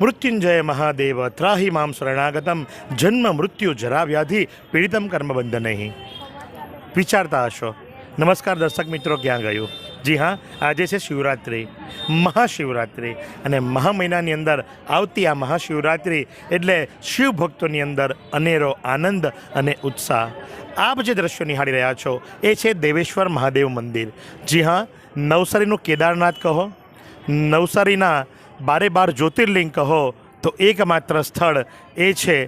મૃત્યુંજય મહાદેવ ત્રાહી મામ શરણાગતમ જન્મ મૃત્યુ જરા વ્યાધિ પીડિતમ નહીં વિચારતા હશો નમસ્કાર દર્શક મિત્રો ક્યાં ગયું જી હા આજે છે શિવરાત્રિ મહાશિવરાત્રિ અને મહા મહિનાની અંદર આવતી આ મહાશિવરાત્રિ એટલે શિવ ભક્તોની અંદર અનેરો આનંદ અને ઉત્સાહ આપ જે દ્રશ્યો નિહાળી રહ્યા છો એ છે દેવેશ્વર મહાદેવ મંદિર જી હા નવસારીનું કેદારનાથ કહો નવસારીના બારે બાર જ્યોતિર્લિંગ કહો તો એકમાત્ર સ્થળ એ છે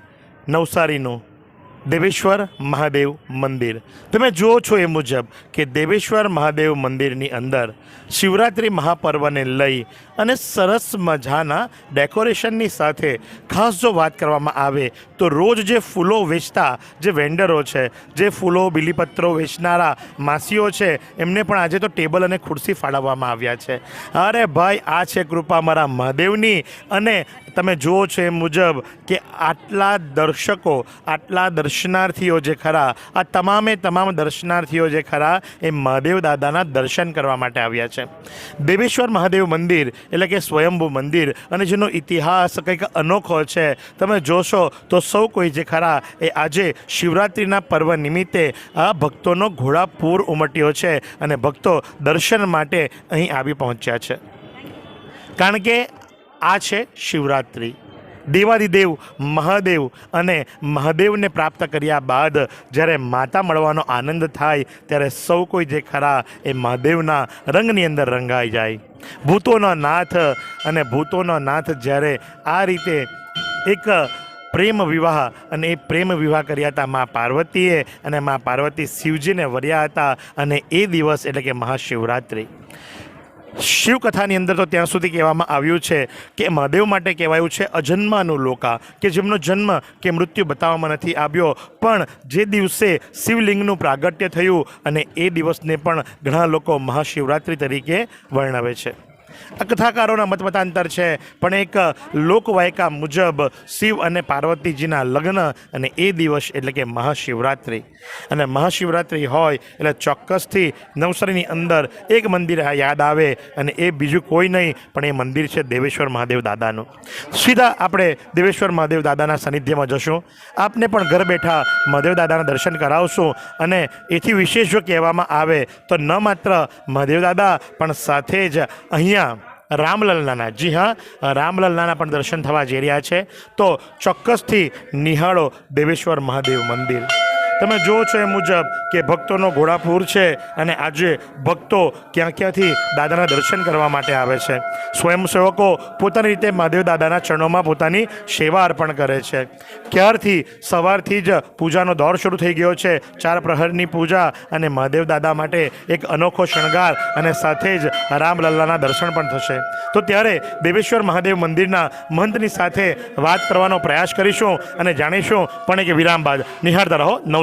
નવસારીનું. દેવેશ્વર મહાદેવ મંદિર. તમે જુઓ છો એ મુજબ કે દેવેશ્વર મહાદેવ મંદિરની અંદર શિવરાત્રિ મહાપર્વને લઈ અને સરસ મજાના ડેકોરેશનની સાથે ખાસ જો વાત કરવામાં આવે તો રોજ જે ફૂલો વેચતા જે વેન્ડરો છે, જે ફૂલો બીલીપત્રો વેચનારા માસીઓ છે, એમને પણ આજે તો ટેબલ અને ખુરશી ફાળવવામાં આવ્યા છે. અરે ભાઈ, આ છે કૃપા મારા મહાદેવની અને તમે જુઓ છો એ મુજબ કે આટલા દર્શકો, આટલા દર્શનાર્થીઓ જે ખરા, આ તમામે તમામ દર્શનાર્થીઓ જે ખરા એ મહાદેવ દાદાના દર્શન કરવા માટે આવ્યા છે. દેવેશ્વર મહાદેવ મંદિર એટલે કે સ્વયંભૂ મંદિર અને જેનો ઇતિહાસ કંઈક અનોખો છે, તમે જોશો તો સૌ કોઈ જે ખરા એ આજે શિવરાત્રિના પર્વ નિમિત્તે આ ભક્તોનો ઘોડાપૂર ઉમટ્યો છે અને ભક્તો દર્શન માટે અહીં આવી પહોંચ્યા છે. કારણ કે આ છે શિવરાત્રિ. દેવાદિદેવ મહાદેવ અને મહાદેવને પ્રાપ્ત કર્યા બાદ જ્યારે માતા મળવાનો આનંદ થાય, ત્યારે સૌ કોઈ જે ખરા એ મહાદેવના રંગની અંદર રંગાઈ જાય. ભૂતોનો નાથ અને ભૂતોનો નાથ જ્યારે આ રીતે એક પ્રેમ વિવાહ અને એ પ્રેમ વિવાહ કર્યા હતા મા પાર્વતીએ અને મા પાર્વતી શિવજીને વર્યા હતા અને એ દિવસ એટલે કે મહાશિવરાત્રિ. શિવકથાની અંદર તો ત્યાં સુધી કહેવામાં આવ્યું છે કે મહાદેવ માટે કહેવાયું છે અજન્માનું લોકા, કે જેમનો જન્મ કે મૃત્યુ બતાવવામાં નથી આવ્યો. પણ જે દિવસે શિવલિંગનું પ્રાગટ્ય થયું અને એ દિવસને પણ ઘણા લોકો મહાશિવરાત્રિ તરીકે વર્ણવે છે. આ મત મતમતાંતર છે. પણ એક લોકવાયકા મુજબ શિવ અને પાર્વતીજીના લગ્ન અને એ દિવસ એટલે કે મહાશિવરાત્રિ. અને મહાશિવરાત્રિ હોય એટલે ચોક્કસથી નવસારીની અંદર એક મંદિર યાદ આવે અને એ બીજું કોઈ નહીં, પણ એ મંદિર છે દેવેશ્વર મહાદેવ દાદાનું. સીધા આપણે દેવેશ્વર મહાદેવ દાદાના સાનિધ્યમાં જશું. આપને પણ ઘર બેઠા મહાદેવ દાદાના દર્શન કરાવશું અને એથી વિશેષ જો કહેવામાં આવે તો ન માત્ર મહાદેવ દાદા, પણ સાથે જ અહીંયા રામલલ્લાના જી હા રામલલ્લાના પણ દર્શન થવા જઈ રહ્યા છે. તો ચોક્કસથી નિહાળો દેવેશ્વર મહાદેવ મંદિર. તમે જુઓ છો એ મુજબ કે ભક્તોનો ઘોડાપૂર છે અને આજે ભક્તો ક્યાં ક્યાંથી દાદાના દર્શન કરવા માટે આવે છે. સ્વયંસેવકો પોતાની રીતે મહાદેવ દાદાના ચરણોમાં પોતાની સેવા અર્પણ કરે છે. ક્યારથી? સવારથી જ પૂજાનો દોર શરૂ થઈ ગયો છે. ચાર પ્રહરની પૂજા અને મહાદેવ દાદા માટે એક અનોખો શણગાર અને સાથે જ રામલલ્લાના દર્શન પણ થશે. તો ત્યારે દેવેશ્વર મહાદેવ મંદિરના મહંતની સાથે વાત કરવાનો પ્રયાસ કરીશું અને જાણીશું પણ એક વિરામ બાદ. નિહાળતા રહો.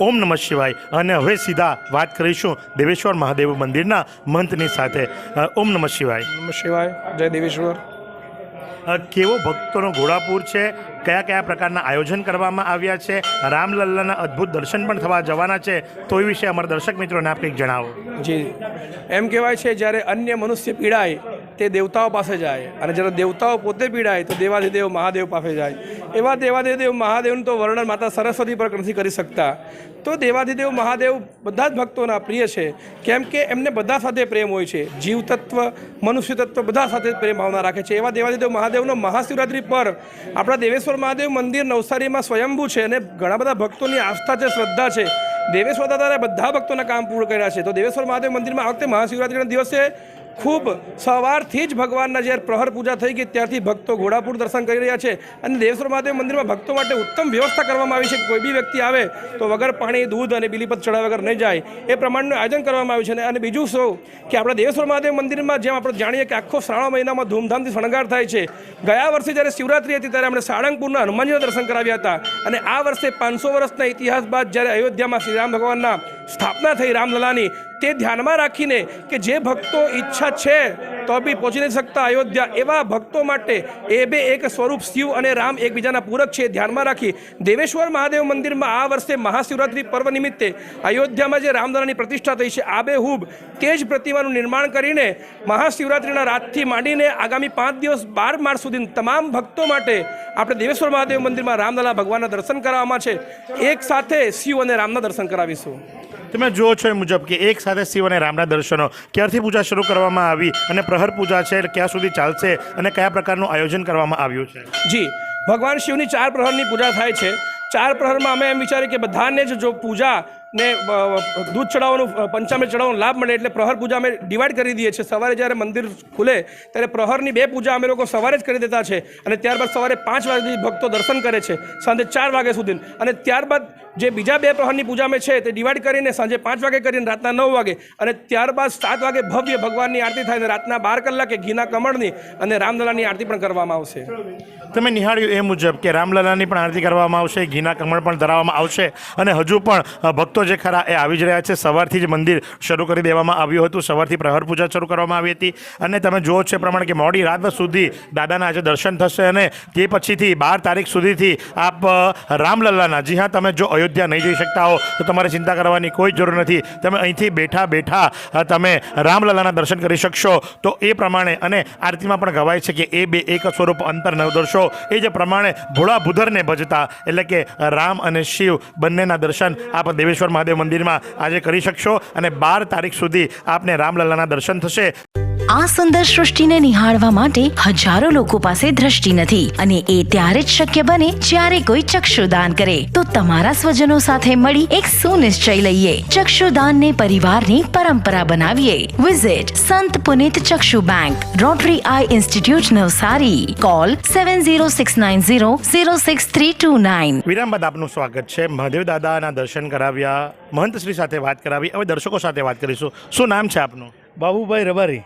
ઓમ નમઃ શિવાય. અને હવે સીધા વાત કરીશું દેવેશ્વર મહાદેવ મંદિરના મંતની સાથે. ઓમ નમઃ શિવાય. નમઃ શિવાય. જય દેવેશ્વર. કેવો ભક્તોનો ઘોડાપુર છે? કયા કયા પ્રકારના આયોજન કરવામાં આવ્યા છે? રામલલ્લાના અદ્ભુત દર્શન પણ થવા જવાના છે. તો એ વિશે અમારા દર્શક મિત્રોને આપ કંઈક જણાવો. જી. એમ કહેવાય છે જ્યારે અન્ય મનુષ્ય પીડાય તે દેવતાઓ પાસે જાય અને જ્યારે દેવતાઓ પોતે પીડાય તો દેવાધિદેવ મહાદેવ પાસે જાય. એવા દેવાધિદેવ મહાદેવનું તો વર્ણન માતા સરસ્વતી પર નથી કરી શકતા. તો દેવાધિદેવ મહાદેવ બધા જ ભક્તોના પ્રિય છે. કેમ કે એમને બધા સાથે પ્રેમ હોય છે. જીવ તત્વ મનુષ્ય તત્વ બધા સાથે પ્રેમ ભાવના રાખે છે. એવા દેવાધિદેવ મહાદેવનો મહાશિવરાત્રિ પર આપણા દેવેશ્વર મહાદેવ મંદિર નવસારીમાં સ્વયંભૂ છે અને ઘણા બધા ભક્તોની આસ્થા છે, શ્રદ્ધા છે. દેવેશ્વર દાદાએ બધા ભક્તોના કામ પૂર્ણ કર્યા છે. તો દેવેશ્વર મહાદેવ મંદિરમાં આ વખતે મહાશિવરાત્રિના દિવસે ખૂબ સવારથી જ ભગવાનના જ્યારે પ્રહર પૂજા થઈ ગઈ, ત્યારથી ભક્તો ઘોડાપુર દર્શન કરી રહ્યા છે અને દેવેશ્વર મહાદેવ મંદિરમાં ભક્તો માટે ઉત્તમ વ્યવસ્થા કરવામાં આવી છે કોઈ બી વ્યક્તિ આવે તો વગર પાણી, દૂધ અને બિલીપત ચડાવ્યા વગર નહીં જાય. એ પ્રમાણનું આયોજન કરવામાં આવ્યું છે અને- બીજું શું કે આપણા દેવેશ્વર મહાદેવ મંદિરમાં જેમ આપણે જાણીએ કે આખો શ્રાવણ મહિનામાં ધૂમધામથી શણગાર થાય છે. ગયા વર્ષે જ્યારે શિવરાત્રી હતી ત્યારે આપણે સાળંગપુરના હનુમાનજીના દર્શન કરાવ્યા હતા અને આ વર્ષે પાંચસો વર્ષના ઇતિહાસ બાદ જ્યારે અયોધ્યામાં શ્રીરામ ભગવાનના સ્થાપના થઈ રામલલાની તે ધ્યાનમાં રાખીને કે જે ભક્તો ઈચ્છા છે, તો બી પહોંચી નથી શકતા. અયોધ્યા એવા ભક્તો માટે એ બે એક સ્વરૂપ શિવ અને રામ એકબીજાના પૂરક છે. ધ્યાનમાં રાખી દેવેશ્વર મહાદેવ મંદિરમાં આ વર્ષે મહાશિવરાત્રિ પર્વ નિમિત્તે અયોધ્યામાં જે રામલલાની પ્રતિષ્ઠા થઈ છે આબેહૂબ તે જ પ્રતિમાનું નિર્માણ કરીને મહાશિવરાત્રિના રાતથી માંડીને આગામી પાંચ દિવસ બાર માર્ચ સુધી તમામ ભક્તો માટે આપણે દેવેશ્વર મહાદેવ મંદિરમાં રામલાલા ભગવાનના દર્શન કરાવવામાં છે. એક સાથે શિવ અને રામના દર્શન કરાવીશું. તમે જુઓ છો એ મુજબ કે એક સાથે શિવ અને રામના દર્શનો ક્યારથી પૂજા શરૂ કરવામાં આવી અને પ્રહર પૂજા છે, ક્યાં સુધી ચાલશે અને કયા પ્રકારનું આયોજન કરવામાં આવ્યું છે? જી, ભગવાન શિવની ચાર પ્રહરની પૂજા થાય છે. ચાર પ્રહરમાં અમે એમ વિચારીએ કે બધાને જ જો પૂજા ને દૂધ ચડાવવાનું પંચામૃત ચડાવવાનો લાભ મળે એટલે પ્રહર પૂજા અમે ડિવાઈડ કરી દઈએ છીએ. સવારે જ્યારે મંદિર ખુલે ત્યારે પ્રહરની બે પૂજા અમે લોકો સવારે જ કરી દેતા છે અને ત્યારબાદ સવારે પાંચ વાગ્યા સુધી ભક્તો દર્શન કરે છે, સાંજે ચાર વાગ્યા સુધી. અને ત્યારબાદ જે બીજા બે પ્રહરની પૂજા અમે છે તે ડિવાઈડ કરીને સાંજે પાંચ વાગે કરીને રાતના નવ વાગે અને ત્યારબાદ સાત વાગે ભવ્ય ભગવાનની આરતી થાય અને રાતના બાર કલાકે ઘીના કમળની અને રામલલાની આરતી પણ કરવામાં આવશે. તમે નિહાળ્યું એ મુજબ કે રામલલાની પણ આરતી કરવામાં આવશે, ઘીના કમળ પણ ધરાવવામાં આવશે અને હજુ પણ ભક્તો જે ખરા એ આવી જ રહ્યા છે. સવારથી જ મંદિર શરૂ કરી દેવામાં આવ્યું હતું. સવારથી પ્રહર પૂજા શરૂ કરવામાં આવી હતી અને તમે જુઓ છો પ્રમાણે કે મોડી રાત સુધી દાદાના આજે દર્શન થશે અને તે પછીથી બાર તારીખ સુધીથી આપ રામલલાના જી હા તમે જો અયોધ્યા નહીં જઈ શકતા હો, તો તમારે ચિંતા કરવાની કોઈ જરૂર નથી. તમે અહીંથી બેઠા બેઠા તમે રામલલાના દર્શન કરી શકશો. તો એ પ્રમાણે અને આરતીમાં પણ ગવાય છે કે એ બે એક સ્વરૂપ અંતર નવ દર્શો. એ જે પ્રમાણે ભોળા ભૂધરને ભજતા, એટલે કે રામ અને શિવ બંનેના દર્શન આપ દેવેશ્વર મહાદેવ મંદિરમાં આજે કરી શકશો અને બાર તારીખ સુધી આપને રામલલાના દર્શન થશે. આ સુંદર સૃષ્ટિને નિહાળવા માટે હજારો લોકો પાસે દ્રષ્ટિ નથી અને એ ત્યારે જ શક્ય બને જ્યારે કોઈ ચક્ષુદાન કરે. તો તમારા સ્વજનો સાથે મળી એક સુનિશ્ચય લઈએ. ચક્ષુદાનને પરિવારની પરંપરા બનાવીએ. વિઝિટ સંત પુનિત ચક્ષુ bank rotary eye institute Navsari. Call seven zero six nine zero zero six three two nine વિરામ બાદ આપનું સ્વાગત છે. મહાદેવ દાદાના દર્શન કરાવ્યા મહંતશ્રી સાથે વાત કરાવી. હવે દર્શકો સાથે વાત કરીશું. શું નામ છે આપનું? બાબુભાઈ રબારી.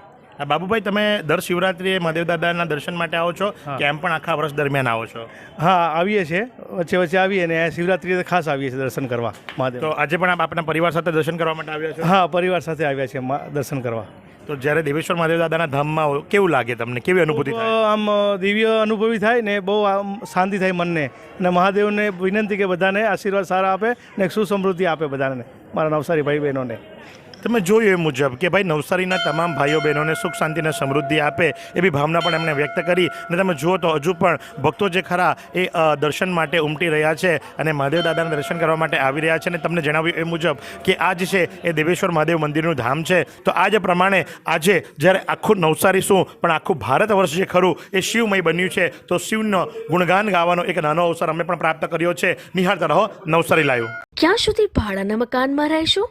બાબુભાઈ તમે દર શિવરાત્રિએ મહાદેવ દાદાના દર્શન માટે આવો છો? કે એમ પણ આખા વર્ષ દરમિયાન આવો છો? હા આવીએ છીએ. વચ્ચે વચ્ચે આવીએ ને શિવરાત્રીએ ખાસ આવીએ છીએ દર્શન કરવા મહાદેવ તો આજે પણ આપ આપણા પરિવાર સાથે દર્શન કરવા માટે આવ્યા છો? હા પરિવાર સાથે આવ્યા છીએ દર્શન કરવા. તો જ્યારે દેવેશ્વર મહાદેવ દાદાના ધામમાં કેવું લાગે તમને? કેવી અનુભૂતિ થાય? આમ દિવ્ય અનુભવી થાય ને બહુ આમ શાંતિ થાય મનને. અને મહાદેવને વિનંતી કે બધાને આશીર્વાદ સારા આપે ને સુસમૃદ્ધિ આપે બધાને. મારા નવસારી ભાઈ બહેનોને તમે જોયું એ મુજબ કે ભાઈ નવસારીના તમામ ભાઈઓ બહેનોને સુખ શાંતિને સમૃદ્ધિ આપે એવી ભાવના પણ એમણે વ્યક્ત કરી. અને તમે જુઓ તો હજુ પણ ભક્તો જે ખરા એ દર્શન માટે ઉમટી રહ્યા છે અને મહાદેવ દાદાના દર્શન કરવા માટે આવી રહ્યા છે. અને તમને જણાવ્યું એ મુજબ કે આજ છે એ દેવેશ્વર મહાદેવ મંદિરનું ધામ છે. તો આ જે પ્રમાણે આજે જ્યારે આખું નવસારી શું, પણ આખું ભારત વર્ષ જે ખરું એ શિવમય બન્યું છે. તો શિવનો ગુણગાન ગાવાનો એક નાનો અવસર અમે પણ પ્રાપ્ત કર્યો છે. નિહાળતા રહો નવસારી લાઈવ. ક્યાં સુધી ભાડાના મકાનમાં રહેશો?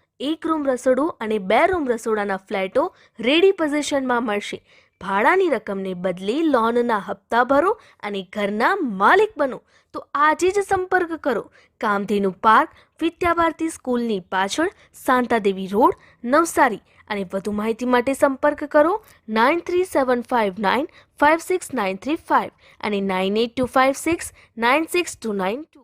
એક રૂમ રસોડું અને બે રૂમ રસોડાના ફ્લેટો રેડી પોઝિશનમાં મળશે. ભાડાની રકમને બદલે લોનના હપ્તા ભરો અને ઘરના માલિક બનો. તો આજે જ સંપર્ક કરો. કામધેનુ પાર્ક, વિદ્યાભારતી સ્કૂલની પાછળ, શાંતાદેવી રોડ, નવસારી. અને વધુ માહિતી માટે સંપર્ક કરો, nine three seven five nine five six nine three five અને nine eight two five six nine six two nine two.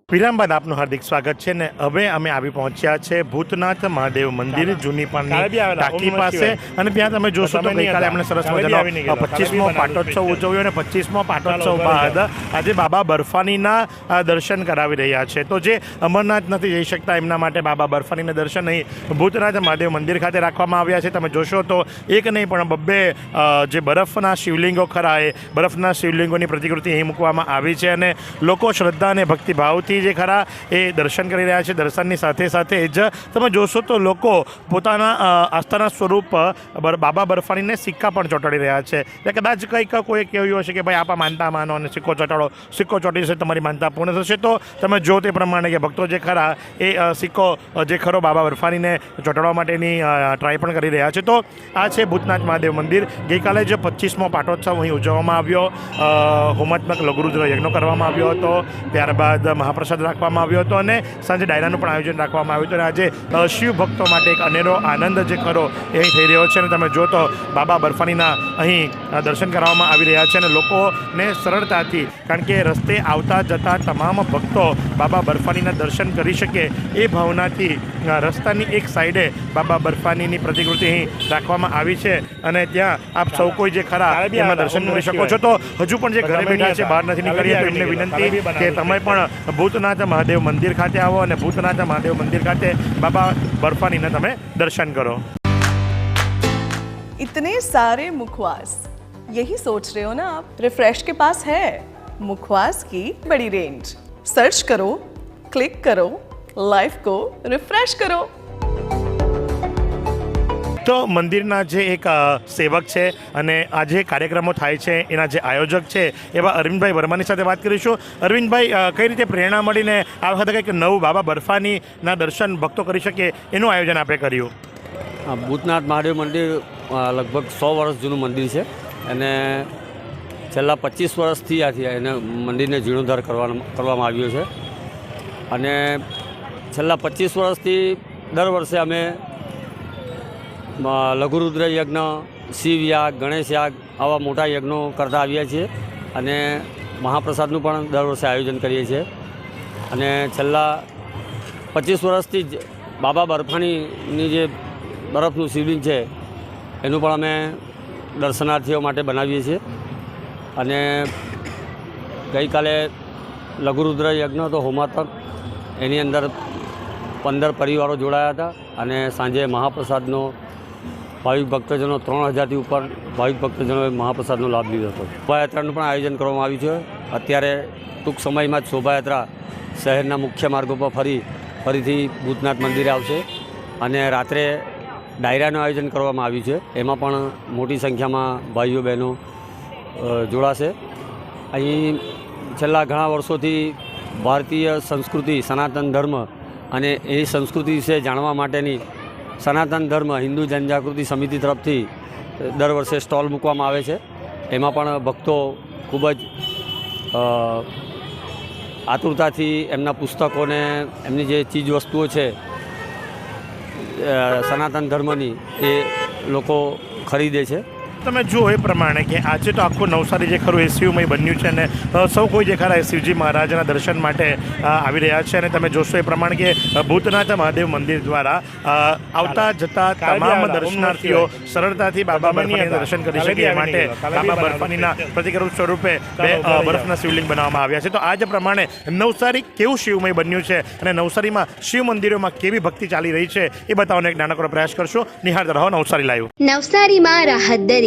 આપનું હાર્દિક સ્વાગત છે ને હવે અમે આવી પહોંચ્યા છે ભૂતનાથ મહાદેવ મંદિર જૂની પાનની ટાંકી પાસે. અને ત્યાં તમે જોશો તો ગઈકાલે આપણે સરસ મજાનો પચીસમો પાટોત્સવ ઉજવ્યો અને પચીસમો પાટોત્સવ બાદ આજે બાબા બર્ફાનીના દર્શન કરાવી રહ્યા છે. તો જે અમરનાથ નથી જઈ શકતા એમના માટે બાબા બર્ફાનીના દર્શન અહીં ભૂતનાથ મહાદેવ મંદિર ખાતે રાખવામાં આવ્યા છે. તમે જોશો તો એક નહીં પણ બબ્બે જે બરફના શિવલિંગો ખરા બરફના શિવલિંગોની પ્રતિકૃતિ અહીં મૂકવામાં આવી છે અને લોકો શ્રદ્ધા અને ભક્તિભાવથી જે ખરા એ દર્શન કરી રહ્યા છે. દર્શનની સાથે સાથે જ તમે જોશો તો લોકો પોતાના આસ્થાના સ્વરૂપ બાબા બરફાણીને સિક્કા પણ ચોંટાડી રહ્યા છે. એટલે કદાચ કંઈક કોઈ કહેવું હશે કે ભાઈ આપા માનતા માનો અને સિક્કો ચોંટાડો, સિક્કો ચોંટી છે તમારી માનતા પૂર્ણ થશે. તો તમે જો તે પ્રમાણે કે ભક્તો જે ખરા એ સિક્કો જે ખરો બાબા બરફાણીને ચોંટાડવા માટેની ટ્રાય પણ કરી રહ્યા છે. તો આ છે ભૂતનાથ મહાદેવ મંદિર. ગઈકાલે જે પચીસમો પાટોત્સવ અહીં ઉજવવામાં આવ્યો. હોમાત્મક લઘુરુદ્ર યજ્ઞ કરવામાં આવ્યો હતો. ત્યારબાદ મહાપ્રસાદ રાખવામાં આવ્યો હતો અને સાંજે ડાયરાનું પણ આયોજન રાખવામાં આવ્યું હતું. અને આજે શિવ ભક્તો માટે એક અનેરો આનંદ જે ખરો એ થઈ રહ્યો છે. અને તમે જો તો બાબા બર્ફાનીના અહીં દર્શન કરવામાં આવી રહ્યા છે અને લોકોને સરળતાથી કારણ કે રસ્તે આવતા જતા તમામ ભક્તો બાબા બર્ફાનીના દર્શન કરી શકે એ ભાવનાથી રસ્તાની એક સાઈડે બાબા બર્ફાનીની પ્રતિકૃતિ અહીં રાખવામાં આવી છે. અને ત્યાં આપ સૌ કોઈ જે ખરા એમાં દર્શન કરી શકો છો તો હજુ પણ જે ઘરે બેઠા છે બહાર નથી નીકળ્યા તો એમને વિનંતી કે તમે પણ ભૂતનાથ મહાદેવ મંદિર ખાતે આવો અને ભૂતનાથ મહાદેવ મંદિર ખાતે બાબા બર્ફાનીના તમે દર્શન કરો इतने सारे मुखवास यही सोच रहे हो ना आप रिफ्रेश के पास है मुखवास की बड़ी रेंज सर्च करो क्लिक करो लाइफ को रिफ्रेश करो તો મંદિરના જે એક સેવક છે અને આ જે કાર્યક્રમો થાય છે, એના જે આયોજક છે, એવા અરવિંદભાઈ વર્માની સાથે વાત કરીશું. અરવિંદભાઈ કઈ રીતે પ્રેરણા મળીને આ વખતે કંઈક નવું બાબા બર્ફાનીના દર્શન ભક્તો કરી શકે એનું આયોજન આપણે કર્યું? ભૂતનાથ મહાદેવ મંદિર લગભગ સો વર્ષ જૂનું મંદિર છે અને છેલ્લા પચીસ વર્ષથી આથી એને મંદિરને જીર્ણોદ્ધાર કરવામાં આવ્યો છે. અને છેલ્લા પચીસ વર્ષથી દર વર્ષે અમે લઘુરુદ્ર યજ્ઞ, શિવ યાગ, ગણેશ યાગ આવા મોટા યજ્ઞો કરતા આવ્યા છીએ અને મહાપ્રસાદનું પણ દર વર્ષે આયોજન કરીએ છીએ. અને છેલ્લા પચીસ વર્ષથી જ બાબા બરફાણીની જે બરફનું શિવલિંગ છે, એનું પણ અમે દર્શનાર્થીઓ માટે બનાવીએ છીએ. અને ગઈકાલે લઘુરુદ્ર યજ્ઞ હતો હોમાતક, એની અંદર પંદર પરિવારો જોડાયા હતા અને સાંજે મહાપ્રસાદનો ભાવિક ભક્તજનો ત્રણ હજારથી ઉપર ભાવિક ભક્તજનોએ મહાપ્રસાદનો લાભ લીધો હતો. શોભાયાત્રાનું પણ આયોજન કરવામાં આવ્યું છે. અત્યારે ટૂંક સમયમાં જ શોભાયાત્રા શહેરના મુખ્ય માર્ગો પર ફરી, ફરીથી ભૂતનાથ મંદિરે આવશે અને રાત્રે ડાયરાનું આયોજન કરવામાં આવ્યું છે. એમાં પણ મોટી સંખ્યામાં ભાઈઓ બહેનો જોડાશે. અહીં છેલ્લા ઘણા વર્ષોથી ભારતીય સંસ્કૃતિ, સનાતન ધર્મ અને એ સંસ્કૃતિ વિશે જાણવા માટેની સનાતન ધર્મ, હિન્દુ જનજાગૃતિ સમિતિ તરફથી દર વર્ષે સ્ટોલ મૂકવામાં આવે છે. એમાં પણ ભક્તો ખૂબ જ આતુરતાથી એમના પુસ્તકોને, એમની જે ચીજ વસ્તુઓ છે સનાતન ધર્મની એ લોકો ખરીદે છે. તમે જુઓ એ પ્રમાણે કે આજે તો આખું નવસારી જે ખરું એ શિવમય બન્યું છે અને સૌ કોઈ જે ખરા શિવજી મહારાજના દર્શન માટે આવી રહ્યા છે અને તમે જોશો એ પ્રમાણે કે ભૂતનાથ મહાદેવ મંદિર દ્વારા આવતા જતા તમામ દર્શનાર્થીઓ સરળતાથી બાબા બર્ફાની દર્શન કરી શકે એ માટે બાબા બર્ફાનીના પ્રતિકરૂપ સ્વરૂપે બે બરફના શિવલિંગ બનાવવામાં આવ્યા છે. તો આ જ પ્રમાણે નવસારી કેવું શિવમય બન્યું છે અને નવસારીમાં શિવ મંદિરોમાં કેવી ભક્તિ ચાલી રહી છે એ બતાવવાનો એક નાનકડો પ્રયાસ કરશું. નિહાર રહો નવસારી લાઈવ. નવસારીમાં રાહત દરે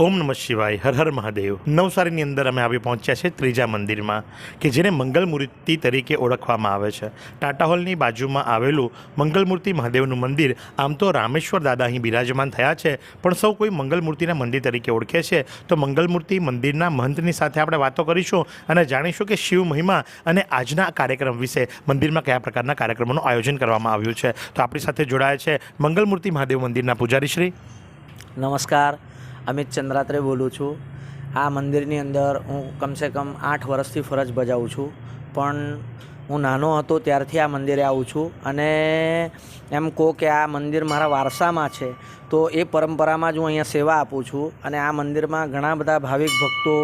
ઓમ નમઃ શિવાય, હર હર મહાદેવ. નવસારીની અંદર અમે આવી પહોંચ્યા છે ત્રીજા મંદિરમાં, કે જેને મંગલમૂર્તિ તરીકે ઓળખવામાં આવે છે. ટાટા હોલની બાજુમાં આવેલું મંગલમૂર્તિ મહાદેવનું મંદિર, આમ તો રામેશ્વર દાદા અહીં બિરાજમાન થયા છે, પણ સૌ કોઈ મંગલમૂર્તિના મંદિર તરીકે ઓળખે છે. તો મંગલમૂર્તિ મંદિરના મહંતની સાથે આપણે વાતો કરીશું અને જાણીશું કે શિવ મહિમા અને આજના કાર્યક્રમ વિશે મંદિરમાં કયા પ્રકારના કાર્યક્રમોનું આયોજન કરવામાં આવ્યું છે. તો આપણી સાથે જોડાયા છે મંગલમૂર્તિ મહાદેવ મંદિરના પૂજારી શ્રી. નમસ્કાર. અમિત ચંદ્રાત્રે બોલું છું. આ મંદિરની અંદર હું કમસે કમ આઠ વર્ષથી ફરજ બજાવું છું. પણ હું નાનો હતો ત્યારથી આ મંદિરે આવું છું અને એમ કહો કે આ મંદિર મારા વારસામાં છે, તો એ પરંપરામાં જ હું અહીંયા સેવા આપું છું અને આ મંદિરમાં ઘણા બધા ભાવિક ભક્તો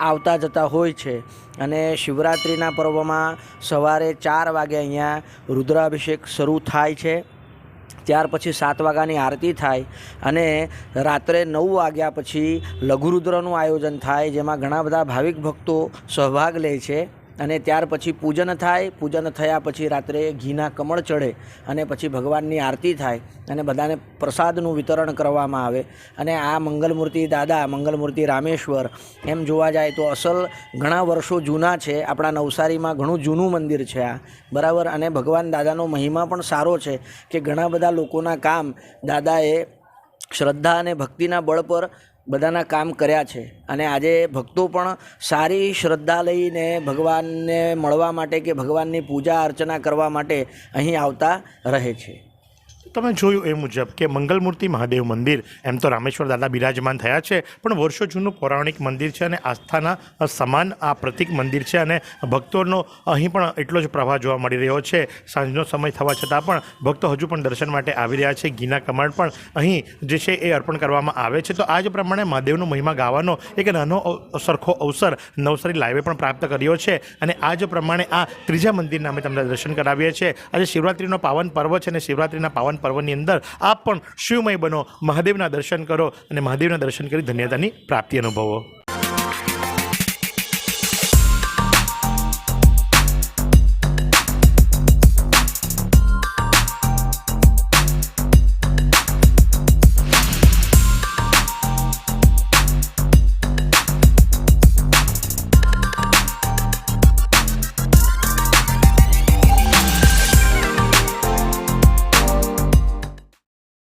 આવતા જતા હોય છે અને શિવરાત્રિના પર્વમાં સવારે ચાર વાગે અહીંયા રુદ્રાભિષેક શરૂ થાય છે. ત્યાર પછી સાત વાગ્યાની આરતી થાય અને રાત્રે નવ વાગ્યા પછી લઘુરુદ્રનું આયોજન થાય, જેમાં ઘણા બધા ભાવિક ભક્તો સહભાગ લે છે. અને ત્યાર પછી પૂજન થાય, પૂજન થયા પછી રાત્રે ઘીના કમળ ચડે અને પછી ભગવાનની આરતી થાય અને બધાને પ્રસાદનું વિતરણ કરવામાં આવે. અને આ મંગલમૂર્તિ દાદા, મંગલમૂર્તિ રામેશ્વર, એમ જોવા જાય તો અસલ ઘણા વર્ષો જૂના છે. આપણા નવસારીમાં ઘણું જૂનું મંદિર છે આ. બરાબર? અને ભગવાન દાદાનો મહિમા પણ સારો છે કે ઘણા બધા લોકોના કામ દાદાએ શ્રદ્ધા અને ભક્તિના બળ પર બધાના કામ કર્યા છે. અને આજે ભક્તો પણ સારી શ્રદ્ધા લઈને ભગવાનને મળવા માટે કે ભગવાનની પૂજા અર્ચના કરવા માટે અહીં આવતા રહે છે. તમે જોયું એ મુજબ કે મંગલમૂર્તિ મહાદેવ મંદિર, એમ તો રામેશ્વર દાદા બિરાજમાન થયા છે, પણ વર્ષો જૂનું પૌરાણિક મંદિર છે અને આસ્થાના સમાન આ પ્રતિક મંદિર છે અને ભક્તોનો અહીં પણ એટલો જ પ્રવાહ જોવા મળી રહ્યો છે. સાંજનો સમય થવા છતાં પણ ભક્તો હજુ પણ દર્શન માટે આવી રહ્યા છે. ઘીના કમાડ પણ અહીં જે છે એ અર્પણ કરવામાં આવે છે. તો આ જ પ્રમાણે મહાદેવનો મહિમા ગાવાનો એક નાનો સરખો અવસર નવસારી લાઈવે પણ પ્રાપ્ત કર્યો છે અને આ જ પ્રમાણે આ ત્રીજા મંદિરના અમે તમને દર્શન કરાવીએ છીએ. આજે શિવરાત્રિનો પાવન પર્વ છે અને શિવરાત્રિના પાવન પર્વની અંદર આપ પણ શિવમય બનો. મહાદેવના દર્શન કરો અને મહાદેવના દર્શન કરી ધન્યતાની પ્રાપ્તિ અનુભવો.